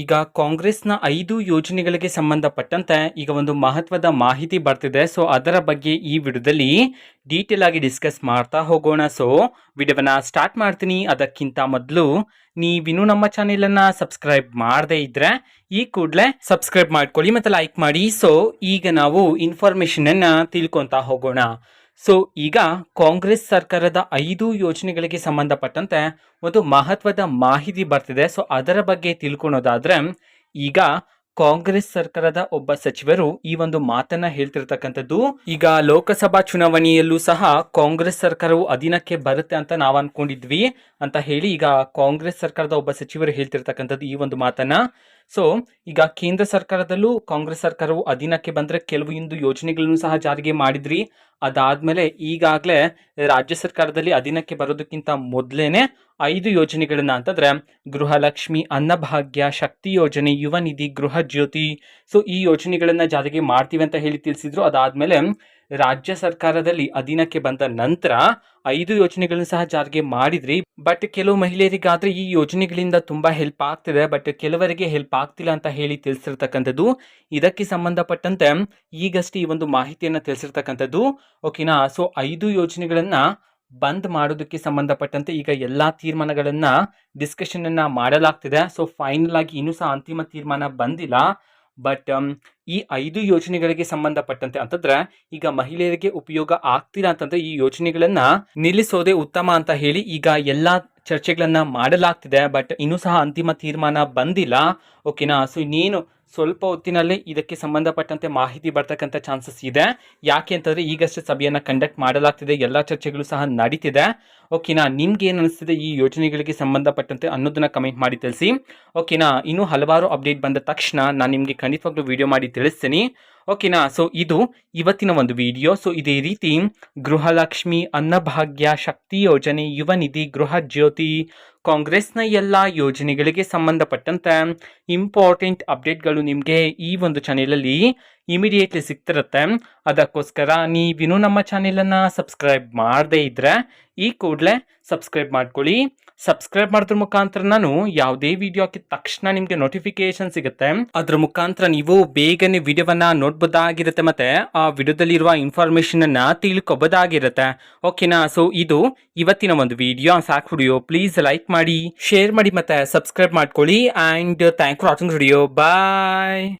ಈಗ ಕಾಂಗ್ರೆಸ್ನ ಐದು ಯೋಜನೆಗಳಿಗೆ ಸಂಬಂಧಪಟ್ಟಂತೆ ಈಗ ಒಂದು ಮಹತ್ವದ ಮಾಹಿತಿ ಬರ್ತಿದೆ. ಸೊ, ಅದರ ಬಗ್ಗೆ ಈ ವಿಡಿಯೋದಲ್ಲಿ ಡೀಟೇಲ್ ಆಗಿ ಡಿಸ್ಕಸ್ ಮಾಡ್ತಾ ಹೋಗೋಣ. ಸೊ, ವಿಡಿಯೋವನ್ನ ಸ್ಟಾರ್ಟ್ ಮಾಡ್ತೀನಿ. ಅದಕ್ಕಿಂತ ಮೊದಲು ನೀವಿನ್ನೂ ನಮ್ಮ ಚಾನೆಲನ್ನು ಸಬ್ಸ್ಕ್ರೈಬ್ ಮಾಡದೇ ಇದ್ದರೆ ಈ ಕೂಡಲೇ ಸಬ್ಸ್ಕ್ರೈಬ್ ಮಾಡ್ಕೊಳ್ಳಿ ಮತ್ತು ಲೈಕ್ ಮಾಡಿ. ಸೊ, ಈಗ ನಾವು ಇನ್ಫಾರ್ಮೇಷನನ್ನು ತಿಳ್ಕೊತಾ ಹೋಗೋಣ. ಸೊ ಈಗ ಕಾಂಗ್ರೆಸ್ ಸರ್ಕಾರದ ಐದು ಯೋಜನೆಗಳಿಗೆ ಸಂಬಂಧಪಟ್ಟಂತೆ ಒಂದು ಮಹತ್ವದ ಮಾಹಿತಿ ಬರ್ತಿದೆ. ಸೊ ಅದರ ಬಗ್ಗೆ ತಿಳ್ಕೊಳೋದಾದ್ರೆ, ಈಗ ಕಾಂಗ್ರೆಸ್ ಸರ್ಕಾರದ ಒಬ್ಬ ಸಚಿವರು ಈ ಒಂದು ಮಾತನ್ನ ಹೇಳ್ತಿರ್ತಕ್ಕಂಥದ್ದು, ಈಗ ಲೋಕಸಭಾ ಚುನಾವಣೆಯಲ್ಲೂ ಸಹ ಕಾಂಗ್ರೆಸ್ ಸರ್ಕಾರವು ಅಧೀನಕ್ಕೆ ಬರುತ್ತೆ ಅಂತ ನಾವು ಅನ್ಕೊಂಡಿದ್ವಿ ಅಂತ ಹೇಳಿ ಈಗ ಕಾಂಗ್ರೆಸ್ ಸರ್ಕಾರದ ಒಬ್ಬ ಸಚಿವರು ಹೇಳ್ತಿರ್ತಕ್ಕಂಥದ್ದು ಈ ಒಂದು ಮಾತನ್ನ. ಸೊ ಈಗ ಕೇಂದ್ರ ಸರ್ಕಾರದಲ್ಲೂ ಕಾಂಗ್ರೆಸ್ ಸರ್ಕಾರವು ಅಧೀನಕ್ಕೆ ಬಂದ್ರೆ ಇಂದು ಯೋಜನೆಗಳನ್ನು ಸಹ ಜಾರಿಗೆ ಮಾಡಿದ್ರಿ. ಅದಾದ್ಮೇಲೆ ಈಗಾಗಲೇ ರಾಜ್ಯ ಸರ್ಕಾರದಲ್ಲಿ ಅಧೀನಕ್ಕೆ ಬರೋದಕ್ಕಿಂತ ಮೊದಲೇನೆ ಐದು ಯೋಜನೆಗಳನ್ನ ಅಂತಂದ್ರೆ ಗೃಹಲಕ್ಷ್ಮಿ ಅನ್ನಭಾಗ್ಯ ಶಕ್ತಿ ಯೋಜನೆ, ಯುವ ನಿಧಿ, ಗೃಹ ಜ್ಯೋತಿ. ಸೊ ಈ ಯೋಜನೆಗಳನ್ನ ಜಾರಿಗೆ ಮಾಡ್ತೀವಿ ಅಂತ ಹೇಳಿ ತಿಳಿಸಿದ್ರು. ಅದಾದ್ಮೇಲೆ ರಾಜ್ಯ ಸರ್ಕಾರದಲ್ಲಿ ಅಧೀನಕ್ಕೆ ಬಂದ ನಂತರ ಐದು ಯೋಜನೆಗಳನ್ನು ಸಹ ಜಾರಿಗೆ ಮಾಡಿದ್ರಿ. ಬಟ್ ಕೆಲವು ಮಹಿಳೆಯರಿಗಾದ್ರೆ ಈ ಯೋಜನೆಗಳಿಂದ ತುಂಬಾ ಹೆಲ್ಪ್ ಆಗ್ತಿದೆ. ಬಟ್ ಕೆಲವರಿಗೆ ಹೆಲ್ಪ್ ಆಗ್ತಿಲ್ಲ ಅಂತ ಹೇಳಿ ತಿಳಿಸಿರ್ತಕ್ಕಂಥದ್ದು. ಇದಕ್ಕೆ ಸಂಬಂಧಪಟ್ಟಂತೆ ಈಗಷ್ಟೇ ಈ ಒಂದು ಮಾಹಿತಿಯನ್ನು ತಿಳಿಸಿರ್ತಕ್ಕಂಥದ್ದು. ಓಕೆನಾ ಸೊ ಐದು ಯೋಜನೆಗಳನ್ನ ಬಂದ್ ಮಾಡೋದಕ್ಕೆ ಸಂಬಂಧಪಟ್ಟಂತೆ ಈಗ ಎಲ್ಲಾ ತೀರ್ಮಾನಗಳನ್ನ ಡಿಸ್ಕಷನ್ ಅನ್ನ ಮಾಡಲಾಗ್ತಿದೆ. ಸೊ ಫೈನಲ್ ಆಗಿ ಇನ್ನೂ ಸಹ ಅಂತಿಮ ತೀರ್ಮಾನ ಬಂದಿಲ್ಲ. ಬಟ್ ಈ ಐದು ಯೋಜನೆಗಳಿಗೆ ಸಂಬಂಧಪಟ್ಟಂತೆ ಅಂತಂದ್ರೆ, ಈಗ ಮಹಿಳೆಯರಿಗೆ ಉಪಯೋಗ ಆಗ್ತಿಲ್ಲ ಅಂತಂದ್ರೆ ಈ ಯೋಜನೆಗಳನ್ನ ನಿಲ್ಲಿಸೋದೇ ಉತ್ತಮ ಅಂತ ಹೇಳಿ ಈಗ ಎಲ್ಲಾ ಚರ್ಚೆಗಳನ್ನ ಮಾಡಲಾಗ್ತಿದೆ. ಬಟ್ ಇನ್ನೂ ಸಹ ಅಂತಿಮ ತೀರ್ಮಾನ ಬಂದಿಲ್ಲ. ಓಕೆನಾ ಸೊ ಇನ್ನೇನು ಸ್ವಲ್ಪ ಹೊತ್ತಿನಲ್ಲಿ ಇದಕ್ಕೆ ಸಂಬಂಧಪಟ್ಟಂತೆ ಮಾಹಿತಿ ಬರ್ತಕ್ಕಂಥ ಚಾನ್ಸಸ್ ಇದೆ. ಯಾಕೆ ಅಂತಂದ್ರೆ ಈಗಷ್ಟೇ ಸಭೆಯನ್ನ ಕಂಡಕ್ಟ್ ಮಾಡಲಾಗ್ತಿದೆ. ಎಲ್ಲ ಚರ್ಚೆಗಳು ಸಹ ನಡೀತಿದೆ. ಓಕೆನಾ ನಿಮ್ಗೆ ಏನು ಅನಿಸ್ತಿದೆ ಈ ಯೋಜನೆಗಳಿಗೆ ಸಂಬಂಧಪಟ್ಟಂತೆ ಅನ್ನೋದನ್ನ ಕಮೆಂಟ್ ಮಾಡಿ ತಿಳಿಸಿ. ಓಕೆನಾ ಇನ್ನು ಹಲವಾರು ಅಪ್ಡೇಟ್ ಬಂದ ತಕ್ಷಣ ನಾನು ನಿಮಗೆ ಖಂಡಿತವಾಗ್ಲೂ ವಿಡಿಯೋ ಮಾಡಿ ತಿಳಿಸ್ತೀನಿ. ಓಕೆನಾ? ಸೊ ಇದು ಇವತ್ತಿನ ಒಂದು ವಿಡಿಯೋ ಸೊ ಇದೇ ರೀತಿ ಗೃಹಲಕ್ಷ್ಮಿ ಅನ್ನಭಾಗ್ಯ ಶಕ್ತಿ ಯೋಜನೆ, ಯುವ ನಿಧಿ, ಗೃಹ ಜ್ಯೋತಿ, ಕಾಂಗ್ರೆಸ್ನ ಎಲ್ಲ ಯೋಜನೆಗಳಿಗೆ ಸಂಬಂಧಪಟ್ಟಂತೆ ಇಂಪಾರ್ಟೆಂಟ್ ಅಪ್ಡೇಟ್ಗಳು ನಿಮಗೆ ಈ ಒಂದು ಚಾನೆಲಲ್ಲಿ ಇಮಿಡಿಯೇಟ್ಲಿ ಸಿಗ್ತಿರುತ್ತೆ. ಅದಕ್ಕೋಸ್ಕರ ನೀವಿನ್ನೂ ನಮ್ಮ ಚಾನೆಲನ್ನು ಸಬ್ಸ್ಕ್ರೈಬ್ ಮಾಡದೇ ಇದ್ದರೆ ಈ ಕೂಡಲೇ ಸಬ್ಸ್ಕ್ರೈಬ್ ಮಾಡ್ಕೊಳ್ಳಿ. ಸಬ್ಸ್ಕ್ರೈಬ್ ಮಾಡಿದ್ರ ಮುಖಾಂತರ ನಾನು ಯಾವುದೇ ವಿಡಿಯೋ ಹಾಕಿದ ತಕ್ಷಣ ನಿಮಗೆ ನೋಟಿಫಿಕೇಶನ್ ಸಿಗುತ್ತೆ. ಅದ್ರ ಮುಖಾಂತರ ನೀವು ಬೇಗನೆ ವಿಡಿಯೋವನ್ನ ನೋಡ್ಬೋದಾಗಿರುತ್ತೆ ಮತ್ತೆ ಆ ವಿಡಿಯೋದಲ್ಲಿರುವ ಇನ್ಫಾರ್ಮೇಷನನ್ನು ತಿಳ್ಕೊಬೋದಾಗಿರುತ್ತೆ. ಓಕೆನಾ? ಸೊ, ಇದು ಇವತ್ತಿನ ಒಂದು ವಿಡಿಯೋ. ಸಾಕು ವಿಡಿಯೋ ಪ್ಲೀಸ್ ಲೈಕ್ ಮಾಡಿ, ಶೇರ್ ಮಾಡಿ ಮತ್ತೆ ಸಬ್ಸ್ಕ್ರೈಬ್ ಮಾಡ್ಕೊಳ್ಳಿ. And thank for watching video. Bye!